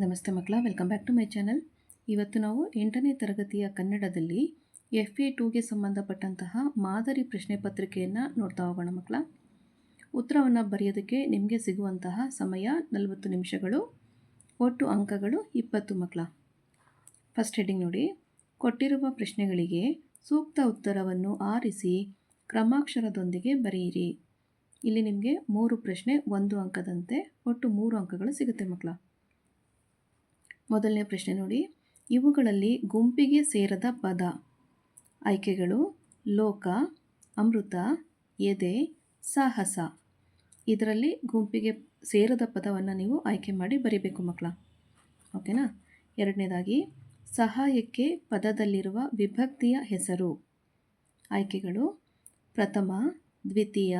ನಮಸ್ತೆ ಮಕ್ಕಳ welcome back to my channel ಇವತ್ತು ನಾವು ಎಂಟನೇ ತರಗತಿಯ ಕನ್ನಡದಲ್ಲಿ ಎಫ್ ಎ ಟೂಗೆ ಸಂಬಂಧಪಟ್ಟಂತಹ ಮಾದರಿ ಪ್ರಶ್ನೆ ಪತ್ರಿಕೆಯನ್ನು ನೋಡ್ತಾ ಹೋಗೋಣ ಮಕ್ಕಳ. ಉತ್ತರವನ್ನು ಬರೆಯೋದಕ್ಕೆ ನಿಮಗೆ ಸಿಗುವಂತಹ ಸಮಯ ನಲವತ್ತು ನಿಮಿಷಗಳು, ಒಟ್ಟು ಅಂಕಗಳು ಇಪ್ಪತ್ತು ಮಕ್ಕಳ. ಫಸ್ಟ್ ಹೆಡಿಂಗ್ ನೋಡಿ. ಕೊಟ್ಟಿರುವ ಪ್ರಶ್ನೆಗಳಿಗೆ ಸೂಕ್ತ ಉತ್ತರವನ್ನು ಆರಿಸಿ ಕ್ರಮಾಕ್ಷರದೊಂದಿಗೆ ಬರೆಯಿರಿ. ಇಲ್ಲಿ ನಿಮಗೆ ಮೂರು ಪ್ರಶ್ನೆ, ಒಂದು ಅಂಕದಂತೆ ಒಟ್ಟು ಮೂರು ಅಂಕಗಳು ಸಿಗುತ್ತೆ ಮಕ್ಕಳ. ಮೊದಲನೇ ಪ್ರಶ್ನೆ ನೋಡಿ. ಇವುಗಳಲ್ಲಿ ಗುಂಪಿಗೆ ಸೇರದ ಪದ. ಆಯ್ಕೆಗಳು ಲೋಕ, ಅಮೃತ, ಎದೆ, ಸಾಹಸ. ಇದರಲ್ಲಿ ಗುಂಪಿಗೆ ಸೇರದ ಪದವನ್ನು ನೀವು ಆಯ್ಕೆ ಮಾಡಿ ಬರೀಬೇಕು ಮಕ್ಕಳ. ಓಕೆನಾ? ಎರಡನೇದಾಗಿ, ಸಹಾಯಕ್ಕೆ ಪದದಲ್ಲಿರುವ ವಿಭಕ್ತಿಯ ಹೆಸರು. ಆಯ್ಕೆಗಳು ಪ್ರಥಮ, ದ್ವಿತೀಯ,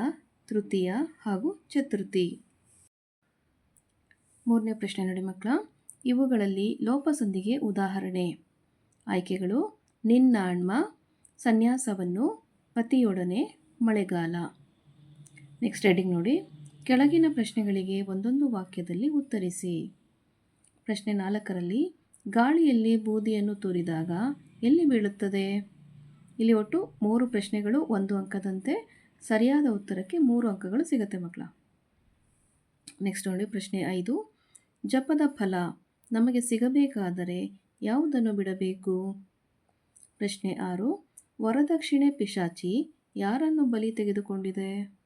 ತೃತೀಯ ಹಾಗೂ ಚತುರ್ಥಿ. ಮೂರನೇ ಪ್ರಶ್ನೆ ನೋಡಿ ಮಕ್ಕಳ. ಇವುಗಳಲ್ಲಿ ಲೋಪಸಂಧಿಗೆ ಉದಾಹರಣೆ. ಆಯ್ಕೆಗಳು ನಿನ್ನಾಣ್ಮ ಸನ್ಯಾಸವನ್ನು ಪತಿಯೊಡನೆ ಮಳೆಗಾಲ. ನೆಕ್ಸ್ಟ್ ಹೆಡಿಂಗ್ ನೋಡಿ. ಕೆಳಗಿನ ಪ್ರಶ್ನೆಗಳಿಗೆ ಒಂದೊಂದು ವಾಕ್ಯದಲ್ಲಿ ಉತ್ತರಿಸಿ. ಪ್ರಶ್ನೆ ನಾಲ್ಕರಲ್ಲಿ, ಗಾಳಿಯಲ್ಲಿ ಬೂದಿಯನ್ನು ತೂರಿದಾಗ ಎಲ್ಲಿ ಬೀಳುತ್ತದೆ? ಇಲ್ಲಿ ಒಟ್ಟು ಮೂರು ಪ್ರಶ್ನೆಗಳು, ಒಂದು ಅಂಕದಂತೆ ಸರಿಯಾದ ಉತ್ತರಕ್ಕೆ ಮೂರು ಅಂಕಗಳು ಸಿಗುತ್ತೆ ಮಕ್ಕಳ. ನೆಕ್ಸ್ಟ್ ನೋಡಿ ಪ್ರಶ್ನೆ ಐದು. ಜಪದ ಫಲ ನಮಗೆ ಸಿಗಬೇಕಾದರೆ ಯಾವುದನ್ನು ಬಿಡಬೇಕು? ಪ್ರಶ್ನೆ ಆರು. ವರದಕ್ಷಿಣೆ ಪಿಶಾಚಿ ಯಾರನ್ನು ಬಲಿ ತೆಗೆದುಕೊಂಡಿದೆ?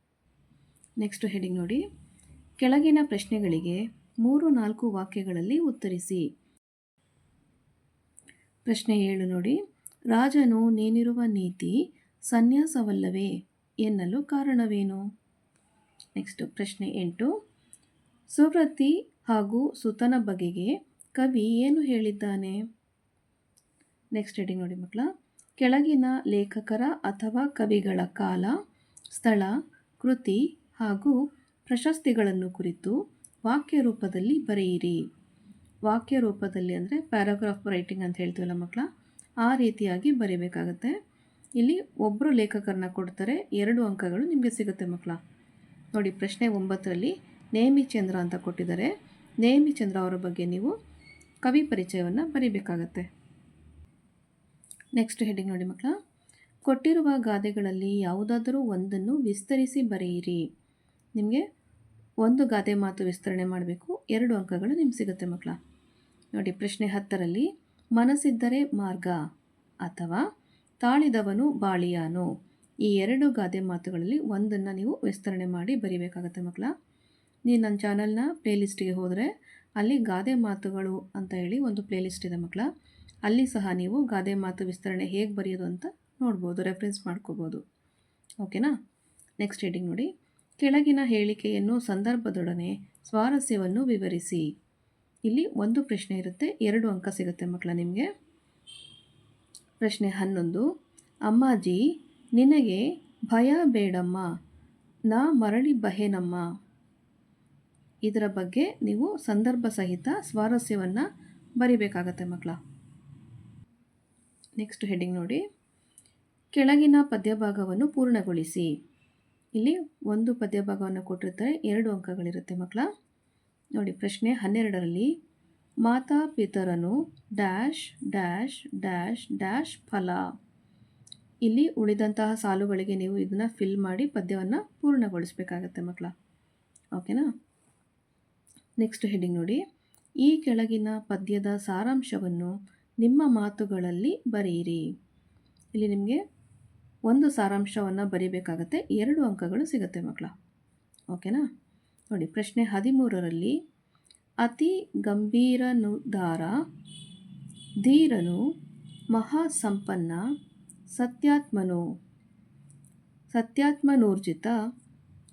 ನೆಕ್ಸ್ಟ್ ಹೆಡಿಂಗ್ ನೋಡಿ. ಕೆಳಗಿನ ಪ್ರಶ್ನೆಗಳಿಗೆ ಮೂರು ನಾಲ್ಕು ವಾಕ್ಯಗಳಲ್ಲಿ ಉತ್ತರಿಸಿ. ಪ್ರಶ್ನೆ ಏಳು ನೋಡಿ. ರಾಜನು ನೀನಿರುವ ನೀತಿ ಸನ್ಯಾಸವಲ್ಲವೇ ಎನ್ನಲು ಕಾರಣವೇನು? ನೆಕ್ಸ್ಟ್ ಪ್ರಶ್ನೆ ಎಂಟು. ಸುವೃತ್ತಿ ಹಾಗೂ ಸುತನ ಬಗೆಗೆ ಕವಿ ಏನು ಹೇಳಿದ್ದಾನೆ? ನೆಕ್ಸ್ಟ್ ರೀಡಿಂಗ್ ನೋಡಿ ಮಕ್ಕಳ. ಕೆಳಗಿನ ಲೇಖಕರ ಅಥವಾ ಕವಿಗಳ ಕಾಲ, ಸ್ಥಳ, ಕೃತಿ ಹಾಗೂ ಪ್ರಶಸ್ತಿಗಳನ್ನು ಕುರಿತು ವಾಕ್ಯ ರೂಪದಲ್ಲಿ ಬರೆಯಿರಿ. ವಾಕ್ಯ ರೂಪದಲ್ಲಿ ಅಂದರೆ ಪ್ಯಾರಾಗ್ರಾಫ್ ರೈಟಿಂಗ್ ಅಂತ ಹೇಳ್ತೀವಲ್ಲ ಮಕ್ಕಳ? ಆ ರೀತಿಯಾಗಿ ಬರೀಬೇಕಾಗತ್ತೆ. ಇಲ್ಲಿ ಒಬ್ಬರು ಲೇಖಕರನ್ನ ಕೊಡ್ತಾರೆ, ಎರಡು ಅಂಕಗಳು ನಿಮಗೆ ಸಿಗುತ್ತೆ ಮಕ್ಕಳ. ನೋಡಿ ಪ್ರಶ್ನೆ ಒಂಬತ್ತರಲ್ಲಿ ನೇಮಿಚಂದ್ರ ಅಂತ ಕೊಟ್ಟಿದ್ದಾರೆ. ನೇಮಿಚಂದ್ರ ಅವರ ಬಗ್ಗೆ ನೀವು ಕವಿ ಪರಿಚಯವನ್ನು ಬರೀಬೇಕಾಗತ್ತೆ. ನೆಕ್ಸ್ಟ್ ಹೆಡ್ಡಿಂಗ್ ನೋಡಿ ಮಕ್ಕಳ. ಕೊಟ್ಟಿರುವ ಗಾದೆಗಳಲ್ಲಿ ಯಾವುದಾದರೂ ಒಂದನ್ನು ವಿಸ್ತರಿಸಿ ಬರೆಯಿರಿ. ನಿಮಗೆ ಒಂದು ಗಾದೆ ಮಾತು ವಿಸ್ತರಣೆ ಮಾಡಬೇಕು. ಎರಡು ಅಂಕಗಳು ನಿಮ್ಗೆ ಸಿಗುತ್ತೆ ಮಕ್ಕಳ. ನೋಡಿ, ಪ್ರಶ್ನೆ ಹತ್ತರಲ್ಲಿ, ಮನಸ್ಸಿದ್ದರೆ ಮಾರ್ಗ ಅಥವಾ ತಾಳಿದವನು ಬಾಳಿಯಾನು. ಈ ಎರಡು ಗಾದೆ ಮಾತುಗಳಲ್ಲಿ ಒಂದನ್ನು ನೀವು ವಿಸ್ತರಣೆ ಮಾಡಿ ಬರೀಬೇಕಾಗತ್ತೆ ಮಕ್ಕಳ. ನೀವು ನನ್ನ ಚಾನಲ್ನ ಪ್ಲೇಲಿಸ್ಟಿಗೆ ಹೋದರೆ ಅಲ್ಲಿ ಗಾದೆ ಮಾತುಗಳು ಅಂತ ಹೇಳಿ ಒಂದು ಪ್ಲೇಲಿಸ್ಟ್ ಇದೆ ಮಕ್ಕಳ ಅಲ್ಲಿ ಸಹ ನೀವು ಗಾದೆ ಮಾತು ವಿಸ್ತರಣೆ ಹೇಗೆ ಬರೆಯೋದು ಅಂತ ನೋಡ್ಬೋದು ರೆಫರೆನ್ಸ್ ಮಾಡ್ಕೋಬೋದು. ಓಕೆನಾ ನೆಕ್ಸ್ಟ್ ರೀಡಿಂಗ್ ನೋಡಿ. ಕೆಳಗಿನ ಹೇಳಿಕೆಯನ್ನು ಸಂದರ್ಭದೊಡನೆ ಸ್ವಾರಸ್ಯವನ್ನು ವಿವರಿಸಿ. ಇಲ್ಲಿ ಒಂದು ಪ್ರಶ್ನೆ ಇರುತ್ತೆ, ಎರಡು ಅಂಕ ಸಿಗುತ್ತೆ ಮಕ್ಕಳ ನಿಮಗೆ. ಪ್ರಶ್ನೆ ಹನ್ನೊಂದು. ಅಮ್ಮಾಜಿ, ನಿನಗೆ ಭಯ ಬೇಡಮ್ಮ, ನಾ ಮರಳಿ ಬಹೇನಮ್ಮ. ಇದರ ಬಗ್ಗೆ ನೀವು ಸಂದರ್ಭ ಸಹಿತ ಸ್ವಾರಸ್ಯವನ್ನು ಬರಿಬೇಕಾಗತ್ತೆ ಮಕ್ಕಳ. ನೆಕ್ಸ್ಟ್ ಹೆಡ್ಡಿಂಗ್ ನೋಡಿ. ಕೆಳಗಿನ ಪದ್ಯಭಾಗವನ್ನು ಪೂರ್ಣಗೊಳಿಸಿ. ಇಲ್ಲಿ ಒಂದು ಪದ್ಯಭಾಗವನ್ನು ಕೊಟ್ಟಿರ್ತಾರೆ, ಎರಡು ಅಂಕಗಳಿರುತ್ತೆ ಮಕ್ಕಳ. ನೋಡಿ, ಪ್ರಶ್ನೆ ಹನ್ನೆರಡರಲ್ಲಿ, ಮಾತಾ ಪಿತರನು ಡ್ಯಾಶ್ ಡ್ಯಾಶ್ ಡ್ಯಾಶ್ ಡ್ಯಾಶ್ ಫಲ. ಇಲ್ಲಿ ಉಳಿದಂತಹ ಸಾಲುಗಳಿಗೆ ನೀವು ಇದನ್ನು ಫಿಲ್ ಮಾಡಿ ಪದ್ಯವನ್ನು ಪೂರ್ಣಗೊಳಿಸಬೇಕಾಗತ್ತೆ ಮಕ್ಕಳ. ಓಕೆನಾ ನೆಕ್ಸ್ಟ್ ಹೆಡಿಂಗ್ ನೋಡಿ. ಈ ಕೆಳಗಿನ ಪದ್ಯದ ಸಾರಾಂಶವನ್ನು ನಿಮ್ಮ ಮಾತುಗಳಲ್ಲಿ ಬರೆಯಿರಿ. ಇಲ್ಲಿ ನಿಮಗೆ ಒಂದು ಸಾರಾಂಶವನ್ನು ಬರೀಬೇಕಾಗತ್ತೆ. ಎರಡು ಅಂಕಗಳು ಸಿಗುತ್ತೆ ಮಕ್ಕಳ. ಓಕೆನಾ ನೋಡಿ, ಪ್ರಶ್ನೆ ಹದಿಮೂರರಲ್ಲಿ, ಅತಿ ಗಂಭೀರನುದಾರ ಧೀರನು ಮಹಾಸಂಪನ್ನ ಸತ್ಯಾತ್ಮನು, ಸತ್ಯಾತ್ಮನೂರ್ಜಿತ,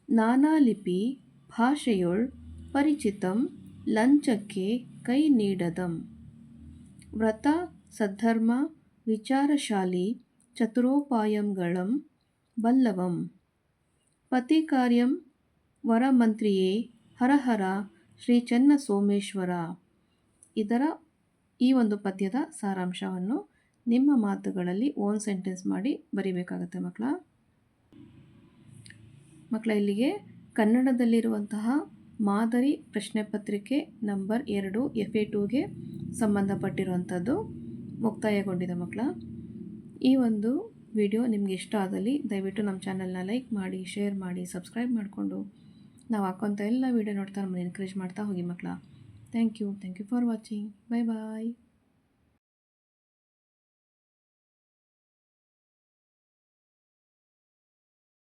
ನಾನಾಲಿಪಿ, ಭಾಷೆಯೊಳ್ ಪರಿಚಿತಂ ಲಂಚಕ್ಕೆ ಕೈ ನೀಡದಂ. ವ್ರತ, ಸದ್ಧರ್ಮ, ವಿಚಾರಶಾಲಿ, ಚತುರೋಪಾಯಂಗಳಂ, ಬಲ್ಲವಂ. ಪತಿ ಕಾರ್ಯಂ ವರಮಂತ್ರಿಯೇ ಹರಹರ ಶ್ರೀ ಚನ್ನ ಸೋಮೇಶ್ವರ ಇದರ ಈ ಒಂದು ಪದ್ಯದ ಸಾರಾಂಶವನ್ನು ನಿಮ್ಮ ಮಾತುಗಳಲ್ಲಿ ಓನ್ ಸೆಂಟೆನ್ಸ್ ಮಾಡಿ ಬರಿಬೇಕಾಗತ್ತೆ ಮಕ್ಕಳ. ಮಕ್ಕಳ ಇಲ್ಲಿಗೆ ಕನ್ನಡದಲ್ಲಿರುವಂತಹ ಮಾದರಿ ಪ್ರಶ್ನೆ ಪತ್ರಿಕೆ ನಂಬರ್ ಎರಡು ಎಫ್ ಎ ಟೂಗೆ ಸಂಬಂಧಪಟ್ಟಿರುವಂಥದ್ದು ಮುಕ್ತಾಯಗೊಂಡಿದೆ ಮಕ್ಕಳ. ಈ ಒಂದು ವಿಡಿಯೋ ನಿಮ್ಗೆ ಇಷ್ಟ ಆದಲ್ಲಿ ದಯವಿಟ್ಟು ನಮ್ಮ ಚಾನಲ್ನ ಲೈಕ್ ಮಾಡಿ, ಶೇರ್ ಮಾಡಿ, ಸಬ್ಸ್ಕ್ರೈಬ್ ಮಾಡಿಕೊಂಡು ನಾವು ಹಾಕೋಂಥ ಎಲ್ಲ ವೀಡಿಯೋ ನೋಡ್ತಾ ನಮ್ಮನ್ನು ಎನ್ಕರೇಜ್ ಮಾಡ್ತಾ ಹೋಗಿ ಮಕ್ಕಳ. Thank you thank you for watching. Bye bye.